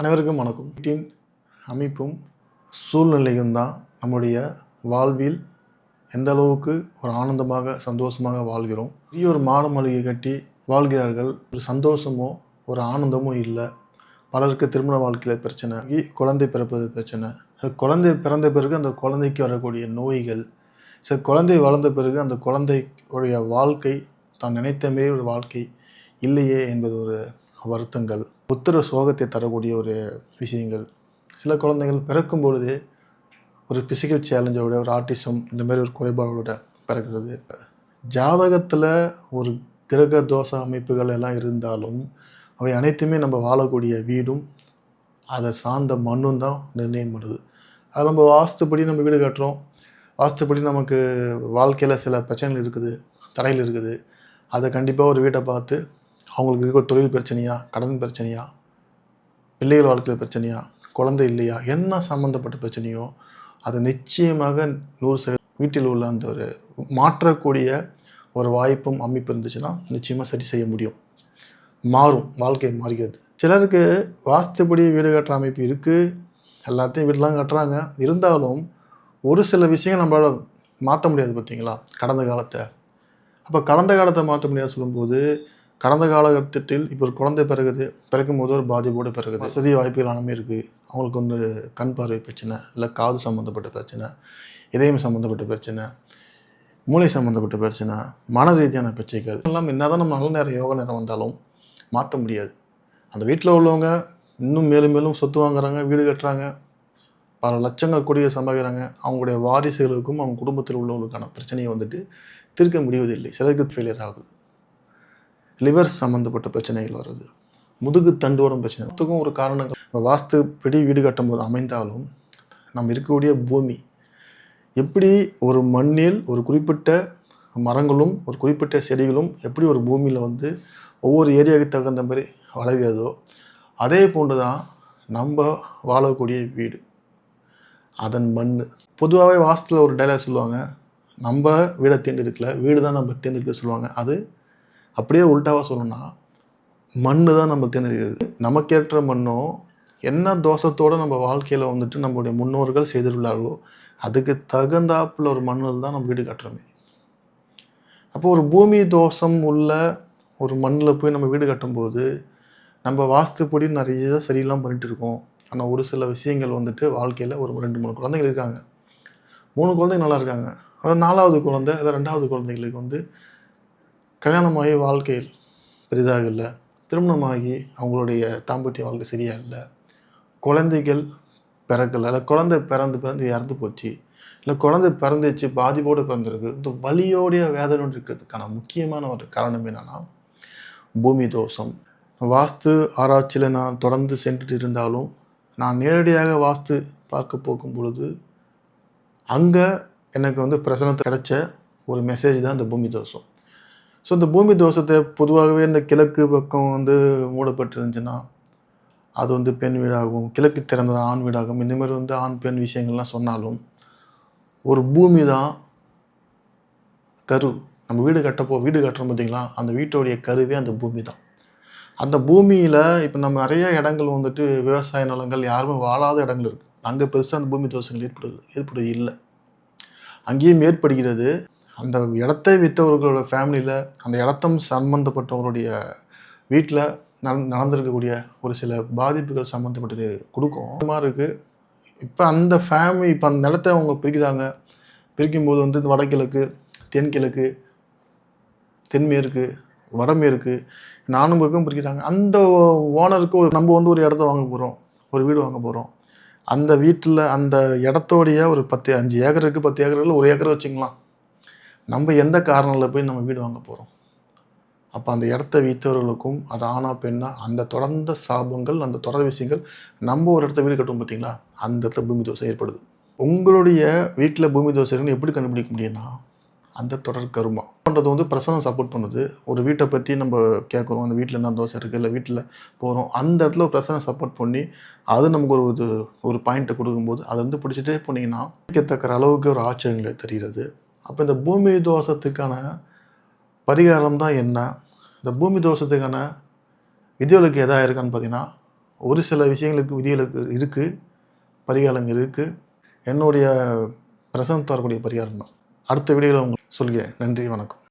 அனைவருக்கும் வணக்கம். வீட்டின் அமைப்பும் சூழ்நிலையும் தான் நம்முடைய வாழ்வில் எந்த அளவுக்கு ஒரு ஆனந்தமாக சந்தோஷமாக வாழ்கிறோம். பெரிய ஒரு மாட மளிகை கட்டி வாழ்கிறார்கள். ஒரு சந்தோஷமோ ஒரு ஆனந்தமோ இல்லை. பலருக்கு திருமண வாழ்க்கையில் பிரச்சனை குழந்தை பிறப்பது பிரச்சனை. குழந்தை பிறந்த பிறகு அந்த குழந்தைக்கு வரக்கூடிய நோய்கள். சரி குழந்தை வளர்ந்த பிறகு அந்த குழந்தையுடைய வாழ்க்கை தான் நினைத்த மாரி ஒரு வாழ்க்கை இல்லையே என்பது ஒரு வருத்தங்கள். புத்திர சோகத்தை தரக்கூடிய ஒரு விஷயங்கள். சில குழந்தைகள் பிறக்கும் பொழுது ஒரு பிசிக்கல் சேலஞ்சோட ஒரு ஆர்டிசம் இந்த மாதிரி ஒரு குறைபாடோட பிறக்கிறது. ஜாதகத்தில் ஒரு கிரக தோஷ அமைப்புகள் எல்லாம் இருந்தாலும் அவை அனைத்துமே நம்ம வாழக்கூடிய வீடும் அதை சார்ந்த மண்ணும் தான் நிர்ணயம் பண்ணுது. அது நம்ம வாஸ்துப்படி நம்ம வீடு கட்டுறோம். வாஸ்துப்படி நமக்கு வாழ்க்கையில் சில பிரச்சனைகள் இருக்குது தடையில் இருக்குது. அதை கண்டிப்பாக ஒரு வீட்டை பார்த்து அவங்களுக்கு இருக்க தொழில் பிரச்சனையா கடன் பிரச்சனையா பிள்ளைகள் வாழ்க்கையில் பிரச்சனையா குழந்தை இல்லையா என்ன சம்மந்தப்பட்ட பிரச்சனையோ அதை நிச்சயமாக நூறு சதவீதம் வீட்டில் உள்ள அந்த ஒரு மாற்றக்கூடிய ஒரு வாய்ப்பும் அமைப்பு இருந்துச்சுன்னா நிச்சயமாக சரி செய்ய முடியும். மாறும் வாழ்க்கை மாறுகிறது. சிலருக்கு வாஸ்துப்படி வீடு கட்டுற அமைப்பு இருக்குது எல்லாத்தையும் வீடெலாம் கட்டுறாங்க. இருந்தாலும் ஒரு சில விஷயங்கள் நம்மளால் மாற்ற முடியாது பார்த்தீங்களா கடந்த காலத்தை. அப்போ கடந்த காலத்தை மாற்ற முடியாது சொல்லும்போது கடந்த காலகட்டத்தில் இப்போ ஒரு குழந்தை பிறகுது பிறக்கும் போது ஒரு பாதிப்போடு பிறகுது. வசதி வாய்ப்புகள் எல்லாமே இருக்குது அவங்களுக்கு வந்து கண் பார்வை பிரச்சனை இல்லை காது சம்மந்தப்பட்ட பிரச்சனை இதயம் சம்மந்தப்பட்ட பிரச்சனை மூளை சம்மந்தப்பட்ட பிரச்சனை மன ரீதியான பிரச்சனைகள். எல்லாம் என்னதான் நம்ம நல்ல நேரம் யோக நேரம் வந்தாலும் மாற்ற முடியாது. அந்த வீட்டில் உள்ளவங்க இன்னும் மேலும் மேலும் சொத்து வாங்குறாங்க வீடு கட்டுறாங்க பல லட்சங்கள் கோடியை சம்பாதிக்கிறாங்க. அவங்களுடைய வாரிசுகளுக்கும் அவங்க குடும்பத்தில் உள்ளவங்களுக்கான பிரச்சனையை வந்துட்டு தீர்க்க முடிவதில்லை. சிலருக்கு ஃபெயிலியர் ஆகுது. லிவர் சம்மந்தப்பட்ட பிரச்சனைகள் வருது. முதுகு தண்டோடும் பிரச்சனை. அதுக்கும் ஒரு காரணங்கள் வாஸ்து படி வீடு கட்டும்போது அமைந்தாலும் நம்ம இருக்கக்கூடிய பூமி எப்படி ஒரு மண்ணில் ஒரு குறிப்பிட்ட மரங்களும் ஒரு குறிப்பிட்ட செடிகளும் எப்படி ஒரு பூமியில் வந்து ஒவ்வொரு ஏரியாவுக்கு தகுந்த மாதிரி வளர்கிறதோ அதே போன்று தான் நம்ம வாழக்கூடிய வீடு. அதன் மண் பொதுவாகவே வாஸ்துல ஒரு டைலாக் சொல்லுவாங்க. நம்ம வீடை தேர்ந்தெடுக்கல வீடு தான் நம்ம தேர்ந்தெடுக்க சொல்லுவாங்க. அது அப்படியே உல்ட்டாவாக சொல்லணும்னா மண் தான் நம்ம தேர்ந்தெடுக்கிறது. நமக்கேற்ற மண்ணோ என்ன தோஷத்தோடு நம்ம வாழ்க்கையில் வந்துட்டு நம்மளுடைய முன்னோர்கள் செய்திருந்தார்களோ அதுக்கு தகுந்தாப்புல ஒரு மண்ணில் தான் நம்ம வீடு கட்டுறோமே. அப்போ ஒரு பூமி தோஷம் உள்ள ஒரு மண்ணில் போய் நம்ம வீடு கட்டும்போது நம்ம வாஸ்துப்படி நிறைய சரியெல்லாம் பண்ணிட்டு இருக்கோம். ஆனால் ஒரு சில விஷயங்கள் வந்துட்டு வாழ்க்கையில் ஒரு ரெண்டு மூணு குழந்தைகள் இருக்காங்க. மூணு குழந்தைங்க நல்லா இருக்காங்க. அதாவது நாலாவது குழந்தை அதாவது ரெண்டாவது குழந்தைங்களுக்கு வந்து கல்யாணமாகி வாழ்க்கையில் பெரிதாக இல்லை. திருமணமாகி அவங்களுடைய தாம்பத்திய வாழ்க்கை சரியாக இல்லை. குழந்தைகள் பிறக்கலை. இல்லை குழந்தை பிறந்து பிறந்து இறந்து போச்சு. இல்லை குழந்தை பிறந்துச்சு பாதிப்போடு பிறந்திருக்கு. இந்த வலியோடைய வேதனை இருக்கிறதுக்கான முக்கியமான ஒரு காரணம் என்னென்னா பூமி தோஷம். வாஸ்து ஆராய்ச்சியில் நான் தொடர்ந்து சென்றுட்டு இருந்தாலும் நான் நேரடியாக வாஸ்து பார்க்க போகும் பொழுது அங்கே எனக்கு வந்து பிரசனத்தை கிடைச்ச ஒரு மெசேஜ் தான் இந்த பூமி தோஷம். ஸோ இந்த பூமி தோஷத்தை பொதுவாகவே இந்த கிழக்கு பக்கம் வந்து மூடப்பட்டு இருந்துச்சுன்னா அது வந்து பெண் வீடாகும் கிழக்கு திறந்தது ஆண் வீடாகும். இந்தமாதிரி வந்து ஆண் பெண் விஷயங்கள்லாம் சொன்னாலும் ஒரு பூமி தான் கரு. நம்ம வீடு கட்டப்போ வீடு கட்டுறோம் பார்த்தீங்களா? அந்த வீட்டோடைய கருவே அந்த பூமி தான். அந்த பூமியில் இப்போ நம்ம நிறைய இடங்கள் வந்துட்டு விவசாய நிலங்கள் யாருமே வாழாத இடங்கள் இருக்குது அங்கே பெருசாக அந்த பூமி தோஷங்கள் ஏற்படுது ஏற்படுது இல்லை. அங்கேயும் ஏற்படுகிறது. அந்த இடத்தை விற்றவர்களோட ஃபேமிலியில் அந்த இடத்தம் சம்மந்தப்பட்டவருடைய வீட்டில் நட நடந்திருக்கக்கூடிய ஒரு சில பாதிப்புகள் சம்மந்தப்பட்டது கொடுக்கும். அது மாதிரி இருக்குது இப்போ அந்த ஃபேமிலி இப்போ அந்த நிலத்தை அவங்க பிரிக்கிறாங்க. பிரிக்கும்போது வந்து இந்த வடகிழக்கு தென்கிழக்கு தென்மேற்கு வடமேற்கு நானும் பக்கம் பிரிக்கிறாங்க. அந்த ஓனருக்கு ஒரு நம்ம வந்து ஒரு இடத்த வாங்க போகிறோம் ஒரு வீடு வாங்க போகிறோம் அந்த வீட்டில் அந்த இடத்தோடைய ஒரு பத்து அஞ்சு ஏக்கர் இருக்குது பத்து ஏக்கரில் ஒரு ஏக்கர் வச்சுக்கலாம். நம்ம எந்த காரணத்தில் போய் நம்ம வீடு வாங்க போகிறோம் அப்போ அந்த இடத்த வைத்தவர்களுக்கும் அது ஆனா பெண்ணா அந்த தொடர்ந்த சாபங்கள் அந்த தொடர் விஷயங்கள் நம்ம ஒரு இடத்த வீடு கட்டும் பார்த்தீங்களா அந்த இடத்துல பூமி தோசை ஏற்படுது. உங்களுடைய வீட்டில் பூமி தோசை எப்படி கண்டுபிடிக்க முடியும்னா அந்த தொடர் கருமா. பண்ணுறது வந்து பிரசனம் சப்போர்ட் பண்ணுது. ஒரு வீட்டை பற்றி நம்ம கேட்குறோம் அந்த வீட்டில் என்ன தோசை இருக்குது இல்லை வீட்டில் போகிறோம் அந்த இடத்துல ஒரு பிரசனை சப்போர்ட் பண்ணி அது நமக்கு ஒரு இது ஒரு பாயிண்ட்டை கொடுக்கும்போது அதை வந்து பிடிச்சிட்டே போனீங்கன்னா பிடிக்கத்தக்கிற அளவுக்கு ஒரு ஆச்சரியங்கள் தெரிகிறது. அப்போ இந்த பூமி தோஷத்துக்கான பரிகாரம் தான் என்ன? இந்த பூமி தோஷத்துக்கான விதிகளுக்கு எதாக இருக்கான்னு பார்த்தீங்கன்னா ஒரு சில விஷயங்களுக்கு விதிகளுக்கு இருக்குது பரிகாரங்கள் இருக்குது என்னுடைய பிரசனம் தரக்கூடிய பரிகாரம் தான். அடுத்த வீடியோவில் உங்களுக்கு சொல்கிறேன். நன்றி வணக்கம்.